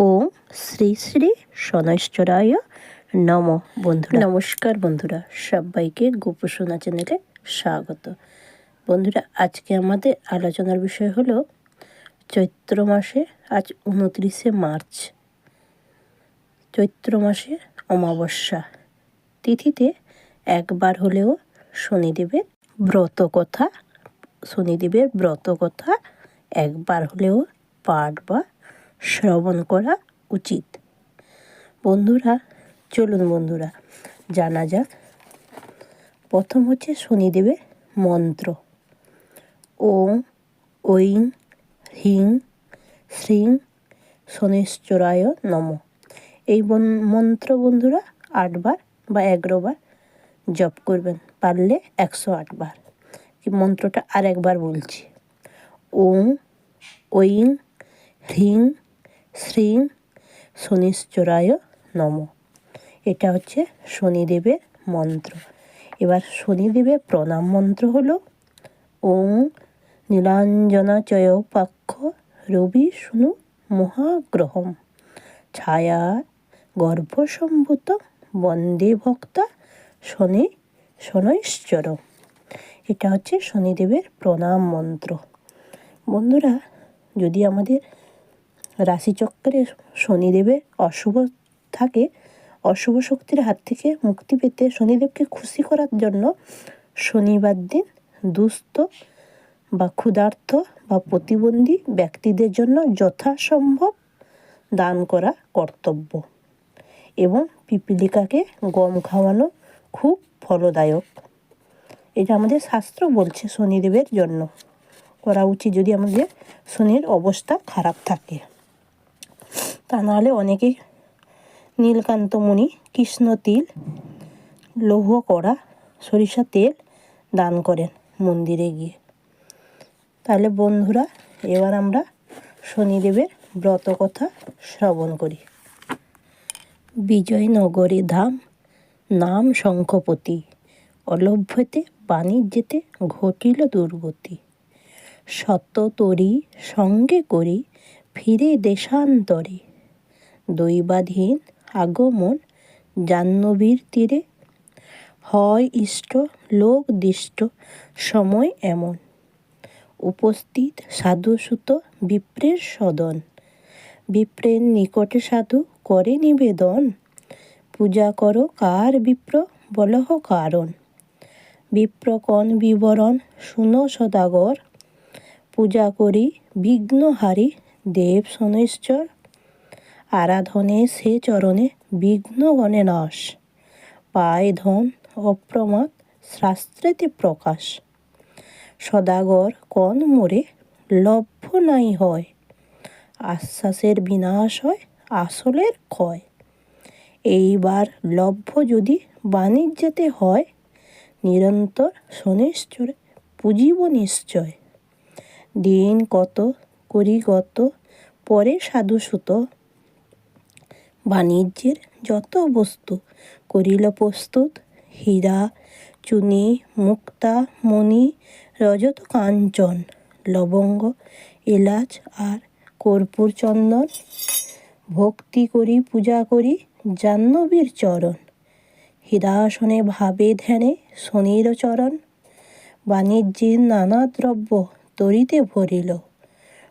ওম শ্রী শ্রী শনৈশ্বরায় নম বন্ধুরা। নমস্কার বন্ধুরা, সবাইকে গোপসোনা চ্যানেলে স্বাগত। বন্ধুরা, আজকে আমাদের আলোচনার বিষয় হলো, চৈত্র মাসে আজ উনত্রিশে মার্চ। চৈত্র মাসে অমাবস্যা। তিথিতে একবার হলেও শনিদেবের ব্রত কথা শনিদেবের ব্রত কথা একবার হলেও পাঠ বা শ্রবণ করা উচিত। বন্ধুরা, চলুন বন্ধুরা, জানা যাক। প্রথম হচ্ছে শনিদেবের মন্ত্র। ওং ঐং হিং শ্রীং শনিশ্চরায় নম। এই মন্ত্র বন্ধুরা আটবার বা এগারোবার জপ করবেন, পারলে একশো আটবার। মন্ত্রটা আর একবার বলছি। ওং ঐং, হ্রিং শ্রী শনিশ্চরায় নম। এটা হচ্ছে শনিদেবের মন্ত্র। এবার শনিদেবের প্রণাম মন্ত্র হলো, ওং নীলাঞ্জনাচয় পাক্ষ রবি শুনু মহাগ্রহম। ছায়া গর্ভসম্ভূত বন্দে ভক্তা শনি শনৈশ্চর এটা হচ্ছে শনিদেবের প্রণাম মন্ত্র। বন্ধুরা, যদি আমাদের রাশিচক্রে শনিদেবের অশুভ থাকে, অশুভ শক্তির হাত থেকে মুক্তি পেতে শনিদেবকে খুশি করার জন্য শনিবার দিন দুস্থ বা ক্ষুধার্থ বা প্রতিবন্ধী ব্যক্তিদের জন্য যথাসম্ভব দান করা কর্তব্য এবং পিপিলিকাকে গম খাওয়ানো খুব ফলদায়ক। এটা আমাদের শাস্ত্র বলছে শনিদেবের জন্য, করা উচিত যদি আমাদের শনির অবস্থা খারাপ থাকে। তা নাহলে অনেকে নীলকান্তমণি কৃষ্ণ তিল, লৌহ কড়া, সরিষা তেল দান করেন মন্দিরে গিয়ে। তাহলে বন্ধুরা, এবার আমরা শনিদেবের ব্রত কথা শ্রবণ করি। বিজয়নগরে ধাম, নাম শঙ্খপতি, অলভ্যতে বাণিজ্যেতে ঘটিল দুর্গতি। শত তরি সঙ্গে করি, ফিরে দেশান্তরে। দৈবাধীন আগমন জাহ্নবীর তীরে। হয় ইষ্ট, লোক দৃষ্ট, সময় এমন। উপস্থিত সাধুসুত বিপ্রের সদন। বিপ্রের নিকটে সাধু করে নিবেদন। পূজা করো কার বিপ্র, বলহ কারণ। বিপ্রকণ বিবরণ শুনো সদাগর। পূজা করি বিঘ্নহারি, দেব শনৈশ্চর আরাধনে সে চরণে বিঘ্ন গণে পায় ধন অপ্রমাদ শাস্ত্রেতে প্রকাশ। সদাগর কন মোরে লভ্য নাই হয়। আশ্বাসের বিনাশ হয়, আসলের ক্ষয়। এইবার লভ্য যদি বাণিজ্যেতে হয়, নিরন্তর শনিশ্চরে পুঁজিব নিশ্চয়। দিন কত, করি গত পরে সাধুসুত। বাণিজ্যের যত বস্তু করিল প্রস্তুত, হীরা, চুনি, মুক্তা, মণি, রজত, কাঞ্চন, লবঙ্গ, এলাচ আর কর্পূর চন্দন, ভক্তি করি, পূজা করি, জাহ্নবীর চরণ হৃদাসনে ভাবে ধ্যানে শনির চরণ বাণিজ্যের নানা দ্রব্য তরিতে ভরিল,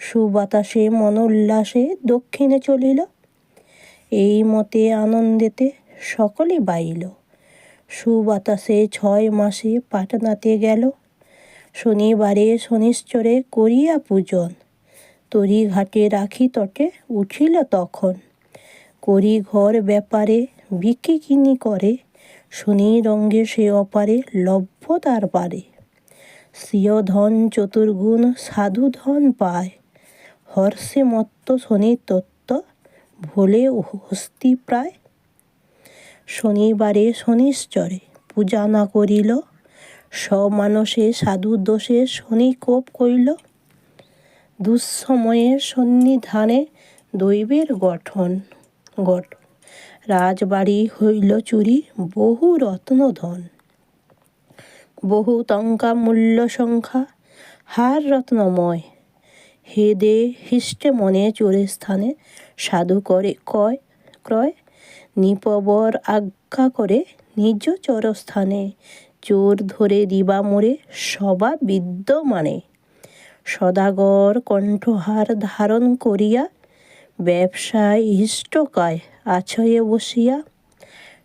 সুবাতাসে মনোল্লাসে দক্ষিণে চলিল এই মতে আনন্দেতে সকলে বাইল। সুবাতাসে ছয় মাসে পাটনাতে গেল। শনিবারে শনিশ্চরে করিয়া পূজন। তরি ঘাটে রাখি তটে উঠিল তখন। করি ঘর ব্যাপারে বিক্রি কিনি করে, শনি রঙ্গে সে অপারে লভ্য তার পারে। স্বীয় ধন চতুর্গুণ সাধু ধন পায়। হর্ষে মত্ত শনি তত্ত্ব ভোলে হস্তি প্রায়। শনিবারে শনিশ্চরে পূজা না করিল, সমানসে সাধু দোষে শনি কোপ করিল। দুঃসময়ে সন্নিধানে দৈবের গঠন গঠন রাজবাড়ি হইল চুরি, বহু রত্নধন। বহু টঙ্কা মূল্য সংখ্যা, হার রত্নময়। হেদে হিষ্টে মনে চোরে স্থানে সাধু করে কয়, ক্রয়। নিপবর আজ্ঞা করে নিজ চরস্থানে, চোর ধরে দিবা মোরে সবা বিদ্যমানে। সদাগর কণ্ঠহার ধারণ করিয়া ব্যবসায় ইষ্টকায় আছয়ে বসিয়া,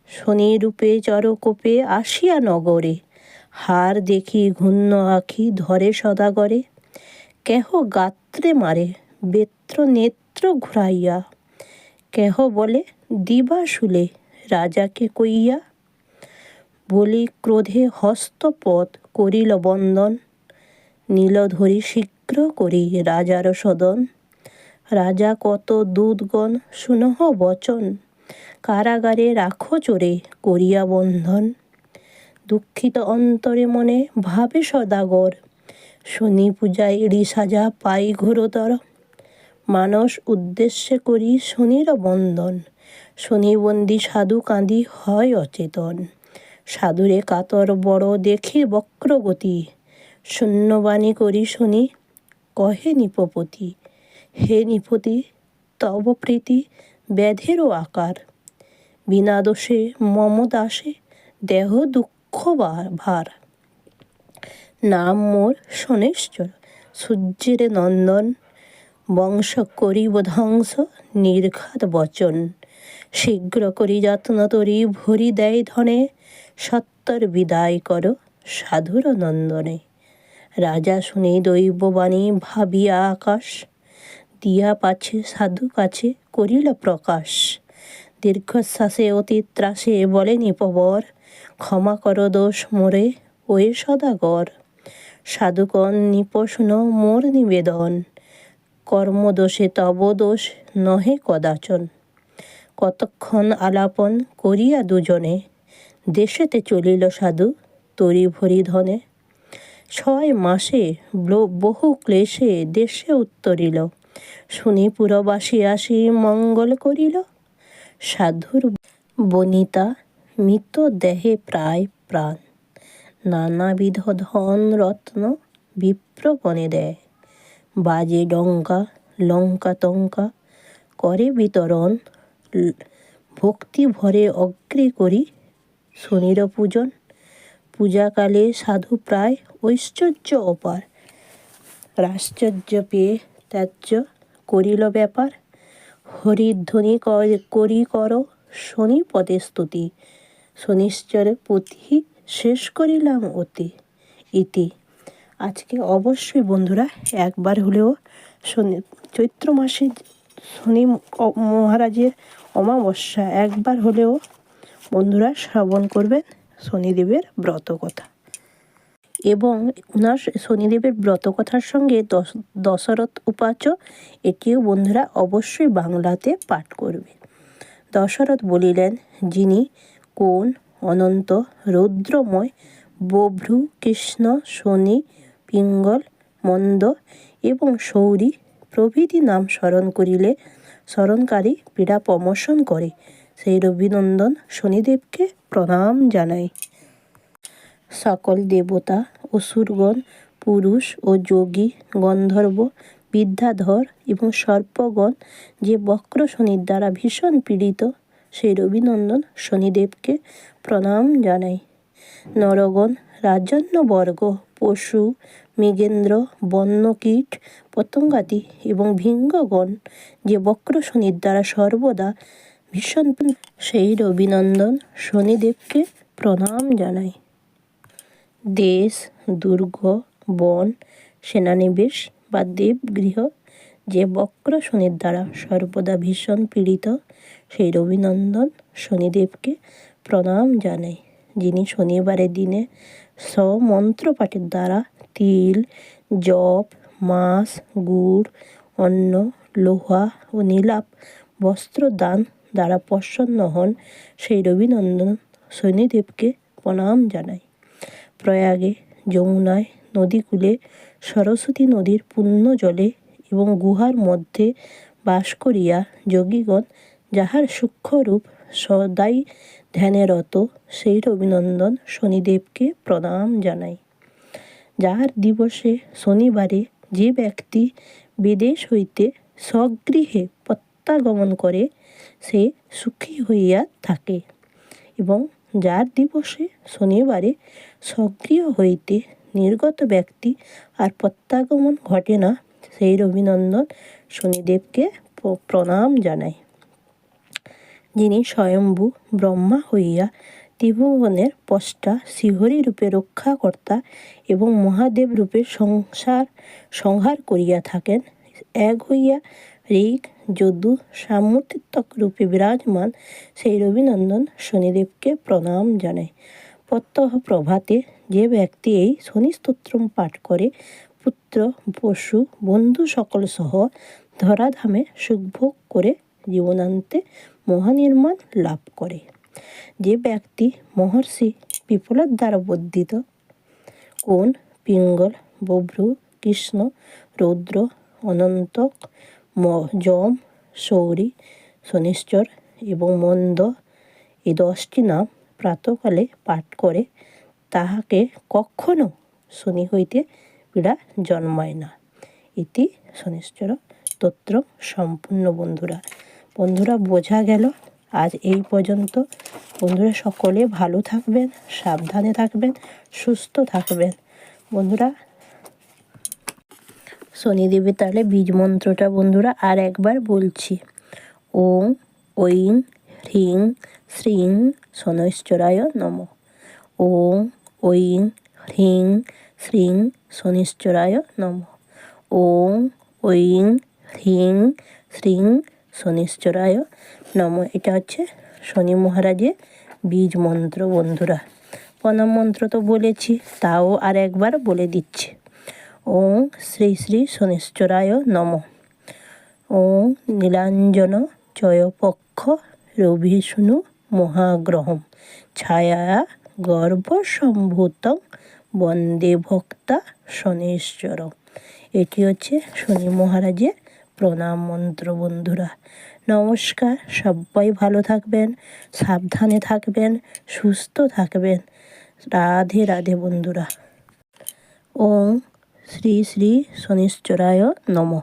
শনিরূপে চরকোপে আসিয়া নগরে। হার দেখি ঘূর্ণ আখি ধরে সদাগরে, কেহ গাত্রে মারে, বেত্র নেত্র ঘুরাইয়া, কেহ বলে, দিবা শুলে রাজাকে কইয়া? বলি, ক্রোধে হস্তপদ করিল বন্দন, নীলধরি শীঘ্র করি রাজার সদন। রাজা কত দুধগণ শুনহ বচন, কারাগারে রাখো চোরে করিয়া বন্ধন। দুঃখিত অন্তরে মনে ভাবে সদাগর, শনি পূজায় সাজা পাই ঘোরতর। মানস উদ্দেশ্যে করি শনির বন্দন। শনিবন্দি সাধু কাঁদি হয় অচেতন। সাধুরে কাতর বড় দেখি বক্রগতি। শূন্যবাণী করি শুনি, কহে নিপপতি। হে নিপতি, তব প্রীতি ব্যাধেরও আকার। বিনা দোষে মম দাসে দেহ দুঃখ ভার। নাম মোর শনেশ্বর সূর্যের নন্দন বংশ করিব ধ্বংস, নির্ঘাত বচন। শীঘ্র করি যত্ন তরি, ভরি দেয় ধনে, সত্তর বিদায় কর সাধুর নন্দনে। রাজা শুনে দৈববাণী, ভাবিয়া আকাশ, দিয়া পাছে সাধু কাছে করিল প্রকাশ। দীর্ঘশ্বাসে অতি ত্রাসে বলে নিপবর ক্ষমা কর দোষ মোরে, ওয়ে সদাগর। সাধুকন নিপশুন মোর নিবেদন। কর্মদোষে তব দোষ নহে কদাচন। কতক্ষণ আলাপন করিয়া দুজনে, দেশেতে চলিল সাধু তরি ভরি ধনে। ছয় মাসে বহু ক্লেশে দেশে উত্তরিল। শুনি পুরবাসী আসি মঙ্গল করিল। সাধুর বনিতা মৃত দেহে প্রায় প্রাণ। নানাবিধ ধন রত্ন বিপ্রপণে দেয়। বাজে ডঙ্কা, লঙ্কা তঙ্কা করে বিতরণ। ভক্তি ভরে অগ্রে করি শনির পূজন। পূজাকালে সাধু প্রায় ঐশ্বর্য অপার। রাশ্চর্য পেয়ে ত্যায্য করিল ব্যাপার। হরিধ্বনি করি কর, শনি পদে স্তুতি। শনিশ্চরে পুঁথি শেষ করিলাম অতি। ইতি। আজকে অবশ্যই বন্ধুরা একবার হলেও শনি, চৈত্র মাসে শনি মহারাজের অমাবস্যা, একবার হলেও বন্ধুরা শ্রবণ করবেন শনিদেবের ব্রত কথা। এবং ওনার শনিদেবের ব্রত কথার সঙ্গে দশরথ উপাচ এটিও বন্ধুরা অবশ্যই বাংলাতে পাঠ করবে দশরথ বলিলেন, যিনি কোন অনন্ত রৌদ্রময়, বভ্রু, কৃষ্ণ, শনি পিঙ্গল মন্দ এবং সৌরী প্রভৃতি নাম স্মরণ করিলে স্মরণকারী পীড়া প্রমোশন করে। সেই রবিনন্দন শনিদেবকে প্রণাম জানাই সকল দেবতা অসুরগণ পুরুষ ও যোগী, গন্ধর্ব, বিদ্যাধর এবং সর্পগণ যে বক্র শনির দ্বারা ভীষণ পীড়িত, সেই রবিনন্দন শনিদেবকে প্রণাম জানাই নরগণ, রাজন্যবর্গ, পশু মৃগেন্দ্র বন্যকীট পতঙ্গাদি এবং ভিঙ্গগণ যে বক্র শনির দ্বারা সর্বদা ভীষণ সেই রবিনন্দন শনিদেবকে প্রণাম জানাই দেশ, দুর্গ, বন, সেনানিবেশ বা দেবগৃহ যে বক্র শনির দ্বারা সর্বদা ভীষণ পীড়িত, সেই রবিনন্দন শনিদেবকে প্রণাম জানাই যিনি শনিবারের দিনে স্বমন্ত্র পাঠের দ্বারা তিল জপ মাছ, গুড়, অন্ন, লোহা ও নীলাপ। বস্ত্র দান দ্বারা প্রসন্ন হন সেই রবিনন্দন শনিদেবকে প্রণাম জানাই। প্রয়াগে যমুনায় নদীকূলে সরস্বতী নদীর পুণ্য জলে এবং গুহার মধ্যে বাস করিয়া যোগীগণ যাহার সূক্ষ্মরূপ সদাই ধ্যানেরত সেই রবিনন্দন শনিদেবকে প্রণাম জানাই। যাহার দিবসে শনিবারে যে ব্যক্তি বিদেশ হইতে স্বগৃহে প্রত্যাগমন করে, সে সুখী হইয়া থাকে এবং যার দিবসে শনিবারে সক্রিয় হইতে নির্গত ব্যক্তি আর প্রত্যাগমন ঘটে না, সেই অভিনন্দন শনিদেবকে প্রণাম জানায়। যিনি স্বয়ম্ভু ব্রহ্মা হইয়া ত্রিভুবনের পষ্টা শিহরি রূপে রক্ষাকর্তা এবং মহাদেব রূপে সংসার, সংহার করিয়া থাকেন। এক হইয়া ঋগ যদু সামূর্তিত্বক রূপে বিরাজমান সেই রবিনন্দন শনিদেবকে প্রণাম জানায়। প্রত্যহ প্রভাতে যে ব্যক্তি এই শনি স্তোত্রম পাঠ করে, পুত্র, পশু, বন্ধু সকল সহ ধরাধামে সুখভোগ করে জীবনান্তে মহানির্মাণ লাভ করে। যে ব্যক্তি মহর্ষি পিপলের দ্বারা বর্ধিত কোন পিঙ্গল, বভ্রু, কৃষ্ণ, রৌদ্র অনন্তক যম, সৌরী, শনিশ্চর এবং মন্দ এই দশটি নাম প্রাতকালে পাঠ করে, তাহাকে কখনো শনি হইতে পীড়া জন্মায় না। ইতি শনিশ্চর স্তোত্র সম্পূর্ণ বন্ধুরা। বন্ধুরা, বোঝা গেল আজ এই পর্যন্ত। বন্ধুরা, সকলে ভালো থাকবেন, সাবধানে থাকবেন, সুস্থ থাকবেন। বন্ধুরা শনিদেবী তাহলে বীজ মন্ত্রটা বন্ধুরা আর একবার বলছি। ওং ঐং, হ্রিং, শ্রীং, শনৈশ্চরায় নম। ওং ঐং, হ্রিং, শ্রীং, শনিশ্চরায় নম। ওং ঐং, হ্রিং, শ্রীং শনিশ্চরায়। নম, এটা হচ্ছে শনি মহারাজের বীজ মন্ত্র বন্ধুরা। প্রণাম মন্ত্র তো বলেছি, তাও আর একবার বলে দিচ্ছি। ওং শ্রী শ্রী শনিশ্চরায় নম। ওং নীলাঞ্জন চয়পক্ষ রবিষ্ণু মহাগ্রহম। ছায়া গর্ভসম্ভূতং বন্দে ভক্তা শনেশ্বর এটি হচ্ছে শনি মহারাজের প্রণাম মন্ত্র বন্ধুরা। নমস্কার, সবাই ভালো থাকবেন, সাবধানে থাকবেন, সুস্থ থাকবেন। রাধে রাধে বন্ধুরা। ওম শ্রী শ্রী শনিশ্চরায় নমঃ।